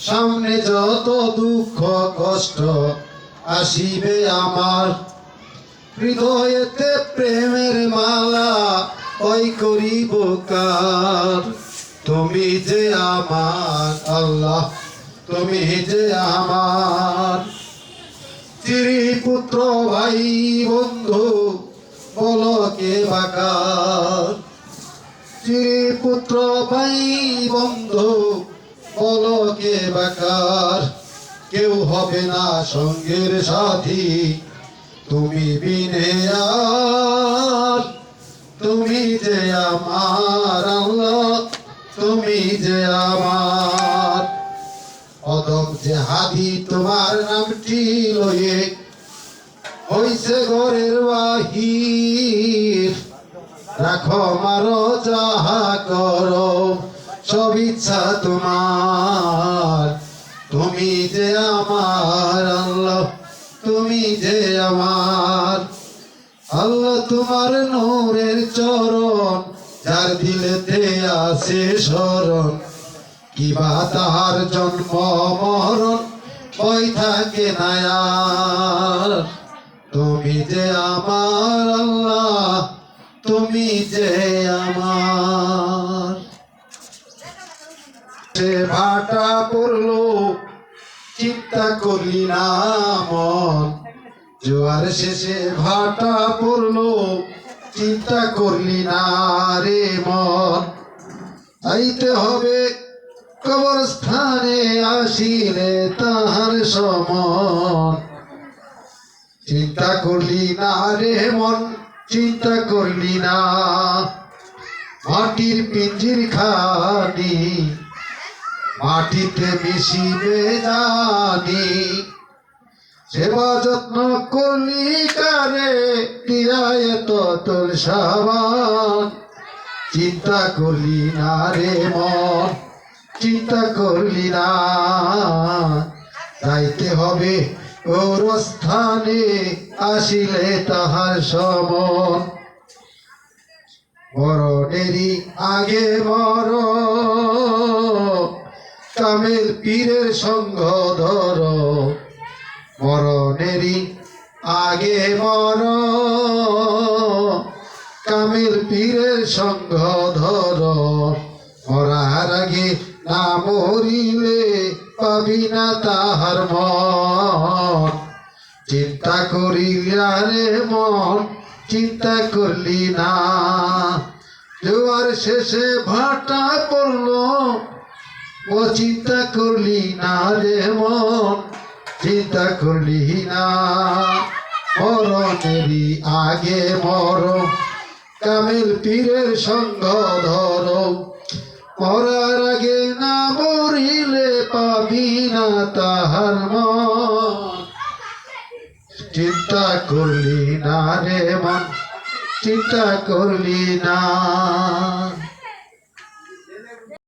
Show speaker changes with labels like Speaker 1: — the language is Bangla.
Speaker 1: সামনে যত দুঃখ কষ্ট আসিবে আমার, হৃদয়েতে প্রেমের মালা ওই করিব কার? তুমি যে আমার আল্লাহ, তুমি যে আমার। পুত্র ভাই বন্ধু বলো কে বাকার চিরি পুত্র ভাই, বন্ধু, বলো কে বাকার কেউ হবে না সঙ্গের সাথী। তুমি বিনে আর, তুমি যে আমার আল্লাহ, তুমি যে আমার। অদম যে হাদি, তোমার নামটি লয়ে হইছে ঘরের বাহির। রাখো মারো, যাহা করো, সব ইচ্ছা তোমার। তুমি যে আমার আল্লাহ, তুমি যে আমার। আল্লাহ তোমার নূরের চরণ, যার দিলেতে আছে স্মরণ। কিবা তাহার জন্ম মরণ ওই থাকে না আর। তুমি যে আমার আল্লাহ তুমি যে আমার সে ভাটা পড়ল, চিন্তা করলি না মন। জোয়ার শেষে ভাটা পড়ল, চিন্তা করলি না রে মন। আইতে হবে কবরস্থানে, আসিলে তাহার সমন। চিন্তা করলি না রে মন। চিন্তা করলি না। মাটির পিঞ্জির খানি, মাটিতে মিশিবে জানি। সেবা যত্ন করলি কারে দিয়ায় তো তোর সাবান। চিন্তা করলি না রে মন, চিন্তা করলি না। যাইতে হবে। ওর স্থানে আসিলে তাহার সমন। মরণেরই আগে মর কামের পীরের সঙ্গ ধর। মরণেরই আগে মর কামের পীরের সঙ্গ ধর। মরার আগে না মরিলে পাবি না তাহার মন। চিন্তা করিলা রে মন, চিন্তা করলি না। জোয়ার শেষে ভাটা পড়ল, ও চিন্তা করলি না রে মন, চিন্তা করলি না। মরণেরই আগে মর কামিল পীরের সঙ্গ ধর মরার আগে না মরিলে পাবি না তাহার চিন্তা করলি না রে মন চিন্তা করলি না।